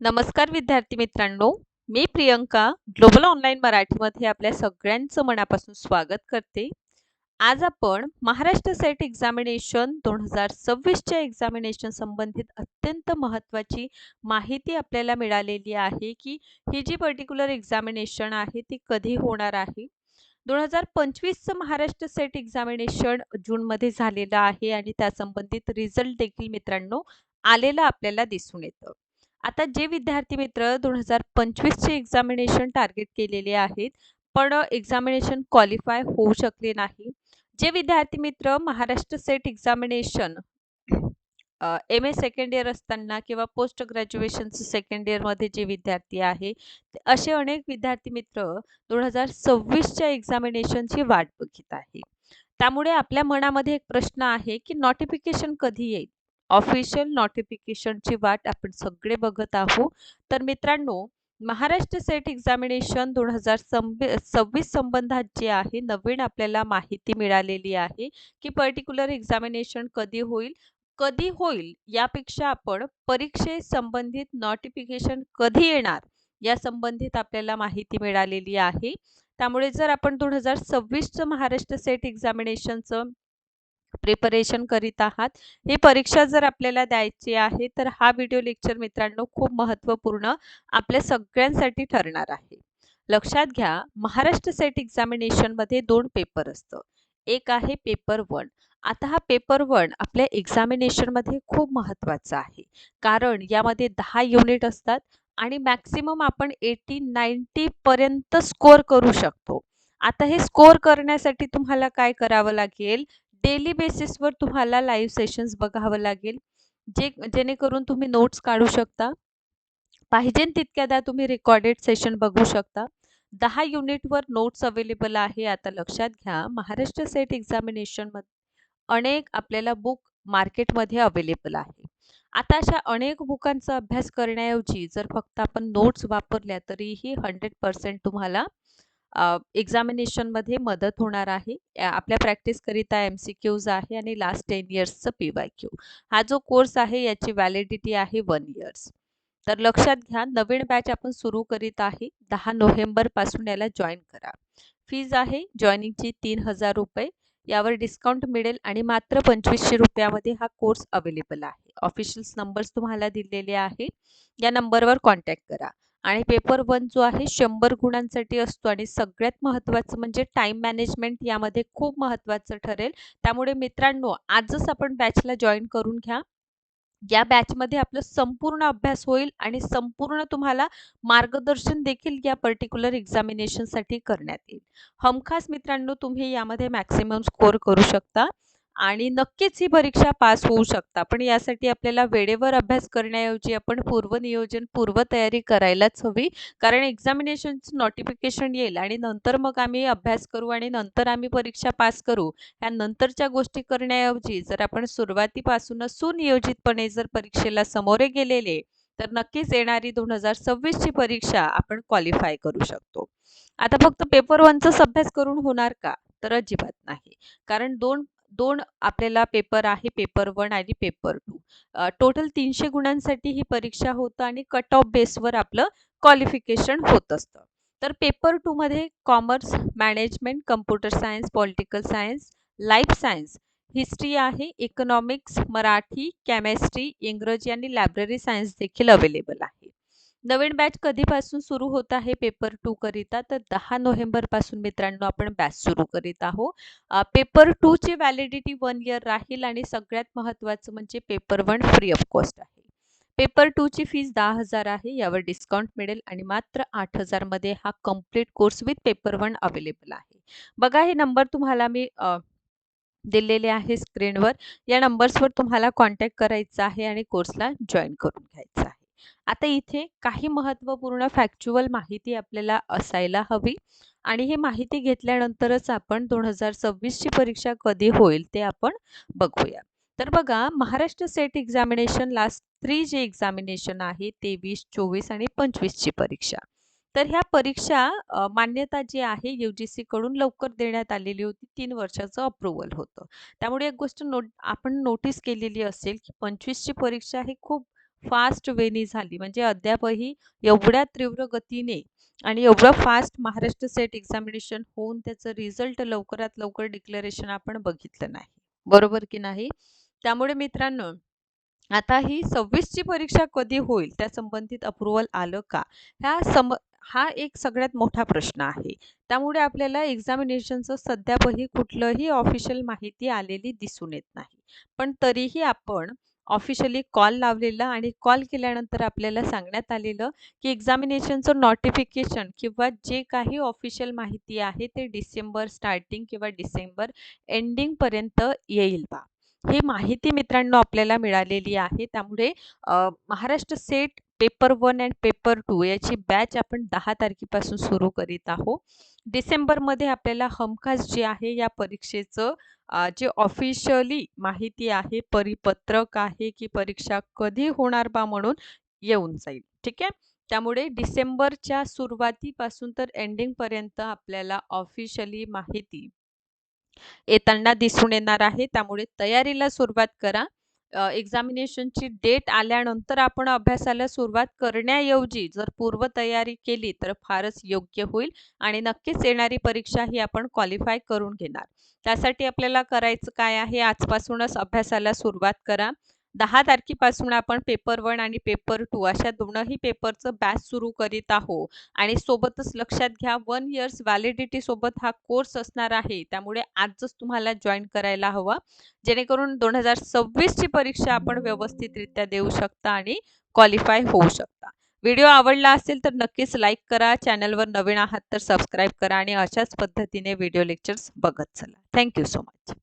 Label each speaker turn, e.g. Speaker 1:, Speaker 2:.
Speaker 1: नमस्कार विद्यार्थी मित्रांनो मी प्रियंका ग्लोबल ऑनलाईन मराठीमध्ये आपल्या सगळ्यांचं मनापासून स्वागत करते. आज आपण महाराष्ट्र सेट एक्झामिनेशन दोन हजार सव्वीसच्या एक्झामिनेशन संबंधित अत्यंत महत्त्वाची माहिती आपल्याला मिळालेली आहे की ही जी पर्टिक्युलर एक्झामिनेशन आहे ती कधी होणार आहे? दोन हजार पंचवीसचं महाराष्ट्र सेट एक्झामिनेशन जूनमध्ये झालेलं आहे आणि त्यासंबंधित रिझल्ट देखील मित्रांनो आलेलं आपल्याला दिसून येतं. आता जे विद्यार्थी मित्र दोन हजार पंचवीसचे एक्झामिनेशन टार्गेट केलेले आहेत पण एक्झामिनेशन क्वालिफाय होऊ शकले नाही. जे विद्यार्थी मित्र Maharashtra SET examination M A second year असताना किंवा पोस्ट ग्रॅज्युएशनचं सेकंड इयरमध्ये जे विद्यार्थी आहे असे अनेक विद्यार्थी मित्र दोन हजार सव्वीसच्या एक्झामिनेशनची वाट बघित आहे. त्यामुळे आपल्या मनामध्ये एक प्रश्न आहे की नोटिफिकेशन कधी येईल? ऑफिशियल नोटिफिकेशनची वाट आपण सगळे बघत आहोत. तर मित्रांनो महाराष्ट्र सेट एक्झामिनेशन दोन हजार सव्वीस संबंधात जे आहे नवीन आपल्याला माहिती मिळालेली आहे की पर्टिक्युलर एक्झामिनेशन कधी होईल? कधी होईल? यापेक्षा आपण परीक्षे संबंधित नोटिफिकेशन कधी येणार? या संबंधित आपल्याला माहिती मिळालेली आहे. त्यामुळे जर आपण दोन हजार सव्वीसचं महाराष्ट्र सेट एक्झामिनेशनचं प्रिपरेशन करीत आहात. ही परीक्षा जर आपल्याला द्यायची आहे तर हा व्हिडिओ लेक्चर मित्रांनो खूप महत्त्वपूर्ण आपल्या सगळ्यांसाठी ठरणार आहे. लक्षात घ्या महाराष्ट्र सेट एक्झामिनेशनमध्ये दोन पेपर असतं. एक आहे पेपर वन आता हा पेपर वन आपल्या एक्झामिनेशनमध्ये खूप महत्त्वाचा आहे. कारण यामध्ये दहा युनिट असतात आणि मॅक्सिमम आपण एटी नाईन्टीपर्यंत स्कोअर करू शकतो. आता हे स्कोअर करण्यासाठी तुम्हाला काय करावं लागेल? डेली बेसिसवर तुम्हाला लाईव्ह सेशन्स बघावं लागेल जे जेणेकरून तुम्ही नोट्स काढू शकता. पाहिजे तितक्यादा तुम्ही रेकॉर्डेड सेशन बघू शकता. दहा युनिटवर नोट्स अवेलेबल आहे आता लक्षात घ्या. महाराष्ट्र सेट एक्झामिनेशनमध्ये अनेक आपल्याला बुक मार्केटमध्ये अवेलेबल आहे. आता अशा अनेक बुकांचा अभ्यास करण्याऐवजी जर फक्त आपण नोट्स वापरल्या तरीही हंड्रेड पर्सेंट तुम्हाला एक्झामिनेशनमध्ये मदत होणार आहे. आपल्या प्रॅक्टिसकरिता एम सी क्यूज आहे आणि लास्ट टेन इयर्सचं पी वाय क्यू हा जो कोर्स आहे याची व्हॅलिडिटी आहे वन इयर्स तर लक्षात घ्या नवीन बॅच आपण सुरू करीत आहे दहा नोव्हेंबरपासून याला जॉईन करा. फीज आहे जॉईनिंगची तीन हजार रुपये. यावर डिस्काउंट मिळेल आणि मात्र पंचवीसशे रुपयामध्ये हा कोर्स अवेलेबल आहे. ऑफिशियल्स नंबर्स तुम्हाला दिलेले आहे. या नंबरवर कॉन्टॅक्ट करा. आणि पेपर वन जो आहे शंभर गुणांसाठी असतो आणि सगळ्यात महत्त्वाचं म्हणजे टाईम मॅनेजमेंट यामध्ये खूप महत्त्वाचं ठरेल. त्यामुळे मित्रांनो आजच आपण बॅचला जॉईन करून घ्या. या बॅचमध्ये आपलं संपूर्ण अभ्यास होईल आणि संपूर्ण तुम्हाला मार्गदर्शन देखील या पर्टिक्युलर एक्झामिनेशनसाठी करण्यात येईल. हमखास मित्रांनो तुम्ही यामध्ये मॅक्सिमम स्कोअर करू शकता. आणि नक्कीच ही परीक्षा पास होऊ शकता. पण यासाठी आपल्याला वेळेवर अभ्यास करण्याऐवजी आपण पूर्वनियोजन पूर्वतयारी करायलाच हवी. कारण एक्झामिनेशनचं नोटिफिकेशन येईल आणि नंतर मग आम्ही अभ्यास करू आणि नंतर आम्ही परीक्षा पास करू. ह्या नंतरच्या गोष्टी करण्याऐवजी जर आपण सुरुवातीपासूनच सुनियोजितपणे जर परीक्षेला समोरे गेलेले तर नक्कीच येणारी दोन हजार सव्वीसची परीक्षा आपण क्वालिफाय करू शकतो. आता फक्त पेपर वनचाच अभ्यास करून होणार का? तर अजिबात नाही. कारण दोन दोन आपल्याला पेपर आहे पेपर वन आणि पेपर टू टोटल तीनशे गुणांसाठी ही परीक्षा होतं आणि कट ऑफ बेसवर आपलं क्वालिफिकेशन होत असतं. तर पेपर टूमध्ये commerce management computer science political science life science history आहे इकॉनॉमिक्स मराठी केमिस्ट्री इंग्रजी आणि लायब्ररी सायन्स देखील अवेलेबल आहे. नवीन बॅच कधीपासून सुरू होत आहे पेपर टू करिता? तर दहा नोव्हेंबरपासून मित्रांनो आपण बॅच सुरू करीत आहोत. पेपर टूची व्हॅलिडिटी वन इयर राहील आणि सगळ्यात महत्त्वाचं म्हणजे paper one free of cost आहे. पेपर टूची फीज दहा हजार आहे यावर डिस्काउंट मिळेल आणि मात्र आठ हजारमध्ये हा complete course with paper one available आहे. बघा हे नंबर तुम्हाला मी दिलेले आहे स्क्रीनवर या नंबर्सवर तुम्हाला कॉन्टॅक्ट करायचा आहे आणि कोर्सला जॉईन करून घ्यायचा आहे. आता इथे काही महत्त्वपूर्ण फॅक्च्युअल माहिती आपल्याला असायला हवी. आणि ही माहिती घेतल्यानंतरच आपण दोन हजार सव्वीसची परीक्षा कधी होईल ते आपण बघूया. तर बघा Maharashtra SET examination last three जे एक्झामिनेशन आहे तेवीस चोवीस आणि पंचवीसची परीक्षा. तर ह्या परीक्षा मान्यता जी आहे यू जी सीकडून लवकर देण्यात आलेली होती. तीन वर्षाचं अप्रुव्हल होतं. त्यामुळे एक गोष्ट नोट आपण नोटीस केलेली असेल की पंचवीसची परीक्षा ही खूप फास्ट वेनी झाली. म्हणजे अद्यापही एवढ्या तीव्र गतीने आणि एवढं फास्ट महाराष्ट्र सेट एक्झामिनेशन होऊन त्याचं रिझल्ट लवकरात लवकर डिक्लेरेशन आपण बघितलं नाही. बरोबर की नाही? त्यामुळे मित्रांनो आता ही सव्वीसची परीक्षा कधी होईल त्या संबंधित अप्रुव्हल आलं का? ह्या सम हा एक सगळ्यात मोठा प्रश्न आहे. त्यामुळे आपल्याला एक्झामिनेशनचं सध्यापही कुठलंही ऑफिशियल माहिती आलेली दिसून येत नाही. पण तरीही आपण ऑफिशियली कॉल लावलेला आणि कॉल केल्यानंतर आपल्याला सांगण्यात आलेलं की एक्झामिनेशनचं नोटिफिकेशन किंवा जे काही ऑफिशियल माहिती आहे ते डिसेंबर स्टार्टिंग किंवा डिसेंबर एंडिंगपर्यंत येईल बा. ही माहिती मित्रांनो आपल्याला मिळालेली आहे. त्यामुळे Maharashtra SET paper one and paper two याची बॅच आपण दहा तारखेपासून सुरू करीत आहोत. डिसेंबरमध्ये आपल्याला हमखास जे आहे या परीक्षेचं जे ऑफिशियली माहिती आहे परिपत्रक आहे की परीक्षा कधी होणार बा म्हणून येऊन जाईल. ठीक आहे? त्यामुळे डिसेंबरच्या सुरुवातीपासून तर एंडिंगपर्यंत आपल्याला ऑफिशियली माहिती येताना दिसून येणार आहे. त्यामुळे तयारीला सुरुवात करा. एक्झामिनेशनची डेट आल्यानंतर आपण अभ्यासाला सुरुवात करण्याऐवजी जर पूर्वतयारी केली तर फारच योग्य होईल आणि नक्कीच येणारी परीक्षा ही आपण क्वालिफाय करून घेणार. त्यासाठी आपल्याला करायचं काय आहे? आजपासूनच अभ्यासाला सुरुवात करा. दहा तारखेपासून आपण पेपर वन आणि पेपर टू अशा दोनही पेपरचं बॅच सुरू करीत आहोत. आणि सोबतच लक्षात घ्या वन इयर्स व्हॅलिडिटी सोबत हा कोर्स असणार आहे. त्यामुळे आजच तुम्हाला जॉईन करायला हवा. जेणेकरून दोन हजार सव्वीसची परीक्षा आपण व्यवस्थितरित्या देऊ शकता आणि क्वालिफाय होऊ शकता. व्हिडिओ आवडला असेल तर नक्कीच लाईक करा. चॅनलवर नवीन आहात तर सबस्क्राईब करा आणि अशाच पद्धतीने व्हिडिओ लेक्चर्स बघत चला. Thank you so much